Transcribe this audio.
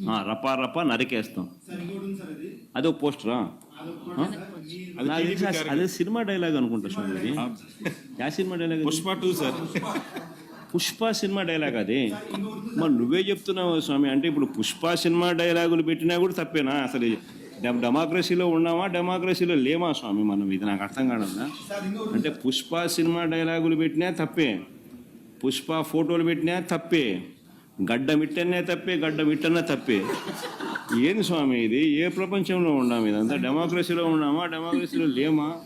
రప రప రప ఆ, రప రప నరికేస్తాం అది అదో పోస్టరా? అది నాకు తెలిసి టీడీపీ అదే సినిమా డైలాగ్ అనుకుంటా స్వామి ఇది yeah cinema dialogue? Pushpa two sir. Pushpa. Cinema dialogue అది? మరి నువ్వే చెప్తున్నావు స్వామి అంటే ఇప్పుడు పుష్ప సినిమా డైలాగులు పెట్టినా కూడా తప్పేనా? అసలు డెమ- డెమోక్రసీలో ఉన్నామా డెమోక్రసీలో లేమా స్వామి? మనం ఇది నాకు అర్థం ఇంకోటి అంటే పుష్ప సినిమా డైలాగులు పెట్టినా తప్పే. పుష్ప ఫోటోలు పెట్టినా తప్పే. గడ్డ మిట్టనే తప్పే గడ్డ మిట్టనే తప్పే. ఏంది స్వామి ఇది? ఏ ప్రపంచంలో ఉన్నాం ఇదంతా? డెమోక్రసీలో ఉన్నామా? డెమోక్రసీలో లేమా?